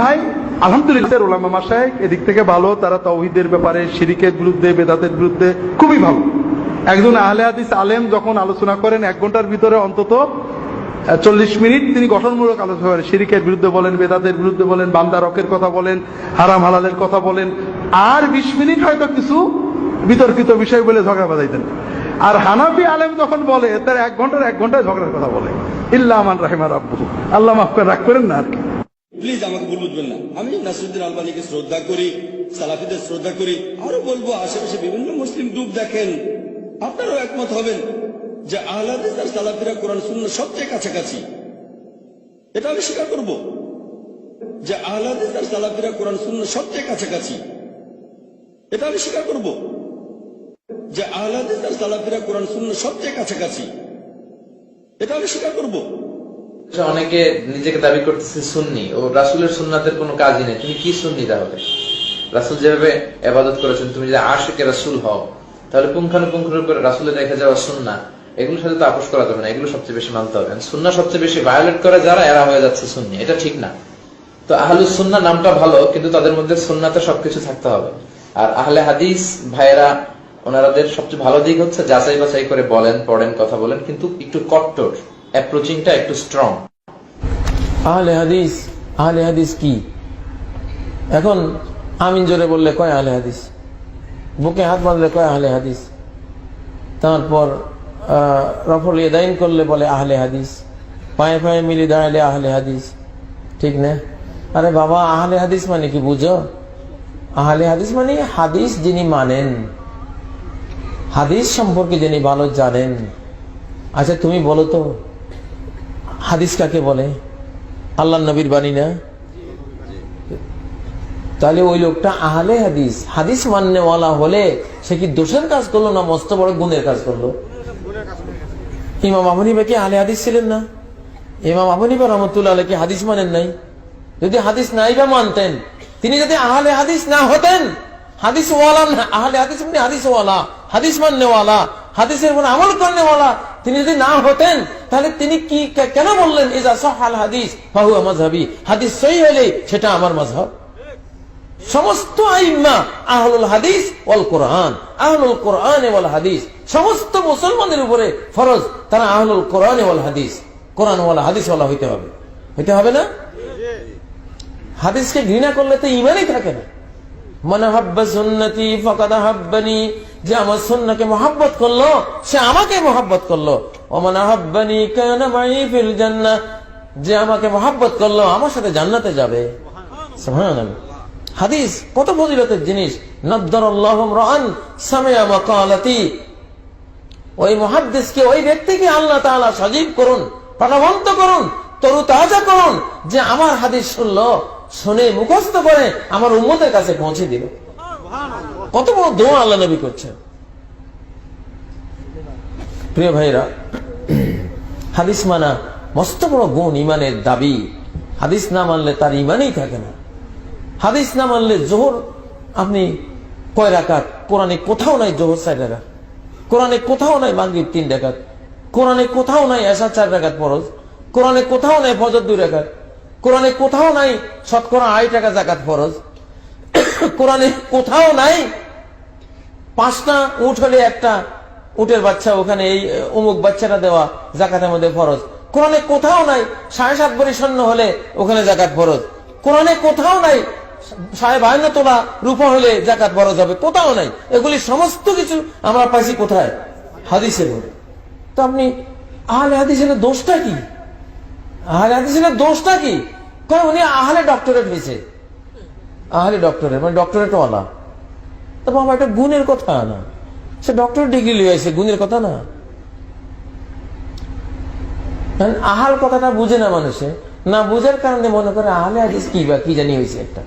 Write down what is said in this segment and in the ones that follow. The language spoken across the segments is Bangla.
ভাই, আলহামদুলিল্লাহ এদিক থেকে ভালো, তারা ব্যাপারে বিরুদ্ধে, বেদাতের বিরুদ্ধে খুবই ভালো। একজন আহলে হাদিস আলেম যখন আলোচনা করেন, এক ঘণ্টার ভিতরে অন্তত চল্লিশ মিনিট তিনি গঠনমূলক আলোচনা করেন। বিরুদ্ধে বলেন, বেদাতের বিরুদ্ধে বলেন, বান্দা রকের কথা বলেন, হারাম হালালের কথা বলেন, আর বিশ মিনিট হয়তো কিছু বিতর্কিত বিষয় বলে ঝগড়া বাজাইতেন আর হানাফি আলেম যখন বলে, তার এক ঘণ্টার এক ঘন্টায় ঝগড়ার কথা বলে। ইল্লা আমান রাহিমা রাব্বু আল্লাহ মাফ করে, রাগ করেন না আর কি। প্লিজ আমাকে ভুল বুঝবেন না। আমি নাসরুদ্দিন আলবানিকে শ্রদ্ধা করি, সালাফিদের শ্রদ্ধা করি, আরও বলব, আশেপাশে বিভিন্ন মুসলিম গ্রুপ দেখেন, আপনারাও একমত হবেন যে আহলাদিস আর সালাফিরা কোরআন শূন্য সবচেয়ে কাছাকাছি। এটা আমি স্বীকার করব যে আহলাদিস আর সালাফিরা কোরআন শূন্য সবচেয়ে কাছাকাছি। এটা আমি স্বীকার করব যে আহলাদিস আর সালাফিরা কোরআন শূন্য সবচেয়ে কাছাকাছি। এটা আমি স্বীকার করব। অনেকে নিজেকে দাবি করতেছে সুন্নি। ও রাসুলের সুন্নাতের কোনো কাজই নেই। তুমি কি সুন্নি তাহলে? রাসুল যেভাবে এবাদত করেছেন, তুমি যদি আশেকে রাসুল হও, তাহলে পুঙ্খানুপুঙ্খ করে রাসুলের রেখে যাওয়া সুন্না, এগুলোর সাথে তো আপোষ করা যাবে না, এগুলো সবচেয়ে বেশি মানতে হবে। সুন্না সবচেয়ে বেশি ভায়োলেট করে যারা, এরা হয়ে যাচ্ছে সুন্নি। এটা ঠিক না। তো আহলুস সুন্না নামটা ভালো, কিন্তু তাদের মধ্যে সুন্নাতে সবকিছু থাকতে হবে। আর আহলে হাদিস ভাইয়েরা, ওনারাদের সবচেয়ে ভালো দিক হচ্ছে যাচাই বাছাই করে বলেন, পড়েন, কথা বলেন, কিন্তু একটু কট্টর। অ্যাপ্রোচিংটা একটু স্ট্রং আহলে হাদিস আহলে হাদিস কি? এখন আমিন জোরে বললে কয় আহলে হাদিস? বুকে হাত বাঁধলে কয় আহলে হাদিস? তারপর রফল ইদাইন করলে বলে আহলে হাদিস। পায়ে পায়ে মিলে দাঁড়ালে আহলে হাদিস। ঠিক না? আরে বাবা, আহলে হাদিস মানে কি বুঝো? আহলে হাদিস মানে হাদিস যিনি মানেন। হাদিস সম্পর্কে যিনি ভালো জানেন। আচ্ছা তুমি বলো তো হাদিস কাকে বলে? আল্লাহ নবীর বাণী না? তাহলে ওই লোকটা আহলে হাদিস। হাদিস মান্যওয়ালা হলে সে কি দোষের কাজ করল না মস্ত বড় গুণের কাজ করল? ইমাম আবনিবা কি আহলে হাদিস ছিলেন না? ইমাম আবনিবা রহমতুল্লাহ কি হাদিস মানেন নাই? যদি হাদিস নাই বা মানতেন, তিনি যদি আহলে হাদিস না হতেন হাদিস ওয়ালা আহলে হাদিস মানে হাদিস ওয়ালা হাদিস মান্যওয়ালা, হাদিসের উপর আমল করেওয়ালা তিনি যদি না হতেন তাহলে তিনি কি কেন বললেন, ইজা সহাল হাদিস বাহু মাঝহাবি হাদিস সহি হলে সেটা আমার মাঝহব সমস্ত আইম্মা, আহলুল হাদিস ওয়াল কোরআন, আহলুল কোরআন ওয়াল হাদিস, সমস্ত মুসলমানদের উপরে ফরজ, তারা আহলুল কোরআন ওয়াল হাদিস, কোরআন ওয়ালা হাদিস ওয়ালা হইতে হবে। হইতে হবে না? হাদিসকে ঘৃণা করলে তো ইমানই থাকে না। মনে হাব্বা সুন্নতি ফকাদ হাব্বানি যে আমার সুন্নাকে মহাব্বত করল, সে আমাকে মহাব্বত করল। যে আমাকে মহাব্বত করল, আমার সাথে জান্নাতে যাবে। হাদিস, কত ফজিলতের জিনিস। ওই মহাদ্দেশকে ওই ব্যক্তিকে আল্লাহ তাআলা সজীব করুন, প্রাণবন্ত করুন তরু তাজা করুন, যে আমার হাদিস শুনলো, শুনে মুখস্থ করে আমার উম্মতের কাছে পৌঁছে দিল। কত বড় দোয়া আল্লাহ নবী করছেন? প্রিয় ভাইরা হাদিস মানা মস্ত বড় গুণ ইমানের দাবি। হাদিস না মানলে তার ইমানেই থাকে না। হাদিস না মানলে জোহর আপনি কয় রাকাত? কোরআনে কোথাও নাই জোহর চার রাকাত। কোরআনে কোথাও নাই মাগরিব তিন রাকাত। কোরআনে কোথাও নাই এসা চার রাকাত ফরজ। কোরআনে কোথাও নাই ফজর দুই রাকাত। কোরআনে কোথাও নাই শতকরা আড়াই টাকা জাকাত ফরজ। কোরআনে কোথাও নাই। পাঁচটা উঠ হলে একটা উটের বাচ্চা, ওখানে এই অমুক বাচ্চাটা দেওয়া জাকাতের মধ্যে ফরজ। কোরআনে কোথাও নাই, সাড়ে সাত বড়ি সৈন্য হলে ওখানে জাকাত ফরজ। কোরআনে কোথাও নাই, সাড়ে বায়ান্ন তোলা রূপা হলে জাকাত ফরজ হবে, কোথাও নাই। এগুলি সমস্ত কিছু আমরা পাইছি কোথায়? হাদিসের মধ্যে তো আপনি আহলে হাদিসের দোষটা কি? আহলে হাদিসের দোষটা কি? কারণ উনি আহলে ডক্টরেট হয়েছে। আহলে ডক্টরের মানে ডক্টরেট ওয়ালা তো বাবা এটা গুণের কথা না। সে ডক্টর ডিগ্রি লিয়ে আসে গুণের কথা না। আহাল কথাটা বুঝে না মানুষে। না বুঝার কারণে মনে করে আহলে হাদিস কি বা কি জানি হয়েছে একটা।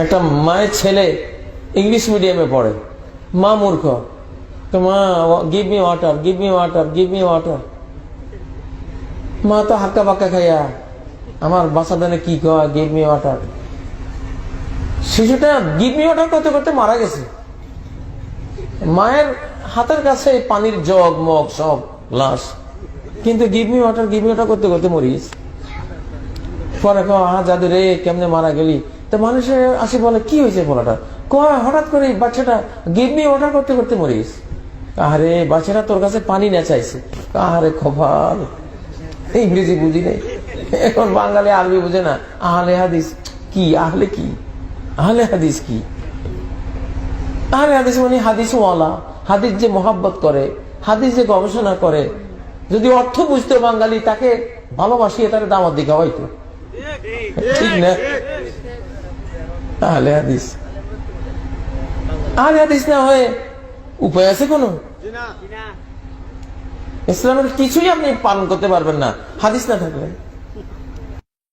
একটা মায়ের ছেলে ইংলিশ মিডিয়ামে পড়ে। মা মূর্খ। তো মা give me water give me water give me water মা তো হাক্কা পাক্কা খাইয়া আমার বাসাদানে কি কয় গিভ মি ওয়াটার শিশুটা গিডনি ওঠার করতে করতে মারা গেছে। মায়ের হাতের কাছে পানির জগ, মগ সব, লাশ। কিন্তু গিভমি ওয়াটার গিভমি ওয়াটার করতে করতে মরিস। পরে কয়, আহ জাদু রে, কেমনে মারা গেলি? তো মানুষের আসি বলে, কি হয়েছে বলাটা? কয়, হঠাৎ করে বাচ্চাটা গিভমি অর্ডার করতে করতে মরিস। আরে বাচ্চাটা তোর কাছে পানি না চাইছে আরে খবর ইংরেজি বুঝি নেই। এখন বাঙালি আরবি বুঝে না, আহলে হাদিস কি, আহলে কি? আহলে হাদিস কি? আহলে হাদিস মানে হাদিস ওয়ালা হাদিস যে মোহাব্বত করে, হাদিস যে গবেষণা করে। যদি অর্থ বুঝতো বাঙালি, তাকে ভালোবাসিয়ে তার দামার দিকে হয়তো ঠিক না? আহলে হাদিস। আহলে হাদিস না হয়ে উপায় আছে কোনো? ইসলামের কিছুই আপনি পালন করতে পারবেন না, হাদিস না থাকলে।